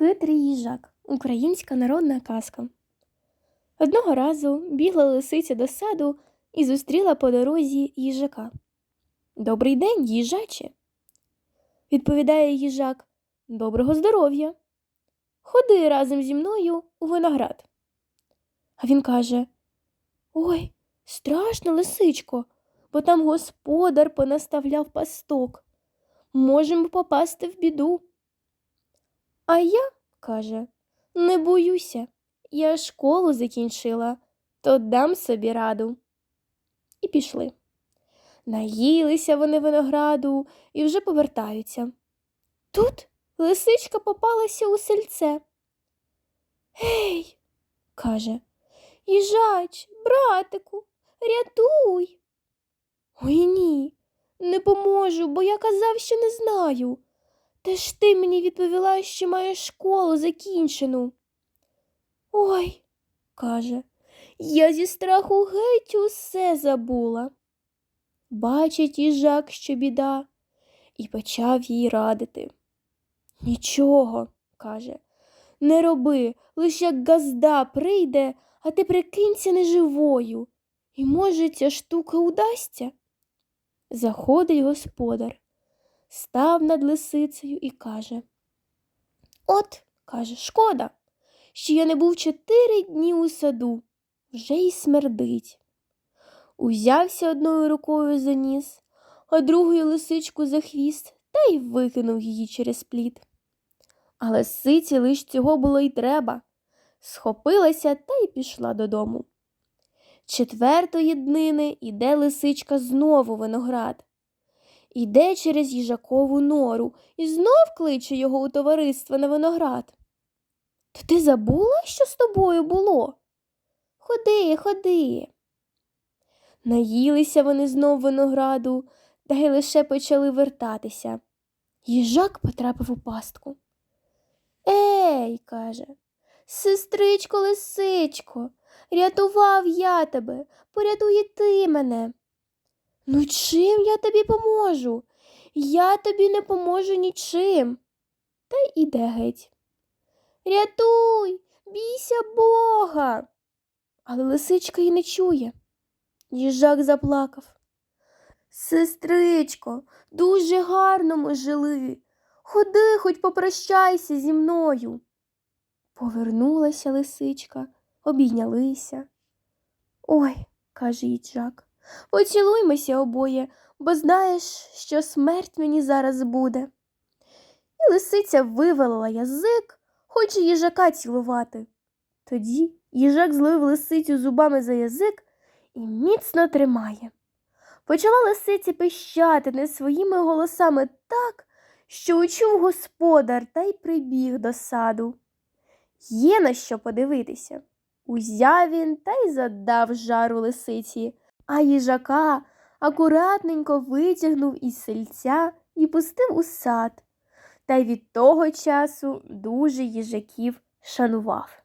Хитрий їжак. Українська народна казка. Одного разу бігла лисиця до саду і зустріла по дорозі їжака. Добрий день, їжаче. Відповідає їжак. Доброго здоров'я. Ходи разом зі мною у виноград. А він каже: Ой, страшно, лисичко, бо там господар понаставляв пасток. Можемо попасти в біду. А я, каже, не боюся. Я школу закінчила, то дам собі раду. І пішли. Наїлися вони винограду і вже повертаються. Тут лисичка попалася у сельце. Гей, каже, їжач, братику, рятуй. Ой ні, не поможу, бо я казав, що не знаю. Та ж ти мені відповіла, що маєш школу закінчену. Ой, каже, я зі страху геть усе забула. Бачить їжак, що біда, і почав їй радити. Нічого, каже, не роби, лиш як газда прийде, а ти прикинься неживою, і, може, ця штука удасться. Заходить господар, став над лисицею і каже От, каже, шкода, що я не був чотири дні у саду, вже й смердить. Узявся одною рукою за ніс, а другою лисичку за хвіст та й викинув її через плід. А лисиці лиш цього було й треба. Схопилася та й пішла додому. Четвертої днини іде лисичка знову виноград. Іде через їжакову нору і знов кличе його у товариство на виноград. То ти забула, що з тобою було? Ходи, ходи. Наїлися вони знов винограду, та й лише почали вертатися. Їжак потрапив у пастку. Ей, каже, сестричко, лисичко, рятував я тебе, порятуй ти мене. Ну, чим я тобі поможу? Я тобі не поможу нічим. Та й іде геть. Рятуй, бійся Бога. Але лисичка й не чує. Їжак заплакав. Сестричко, дуже гарно ми жили. Ходи, хоч попрощайся зі мною. Повернулася лисичка, обійнялися. Ой, каже їжак, поцілуймося обоє, бо знаєш, що смерть мені зараз буде. І лисиця вивалила язик, хоче їжака цілувати. Тоді їжак зловив лисицю зубами за язик і міцно тримає. Почала лисиця пищати не своїми голосами так, що учув господар та й прибіг до саду. Є на що подивитися. Узяв він та й задав жару лисиці, а їжака акуратненько витягнув із сельця і пустив у сад, та й від того часу дуже їжаків шанував.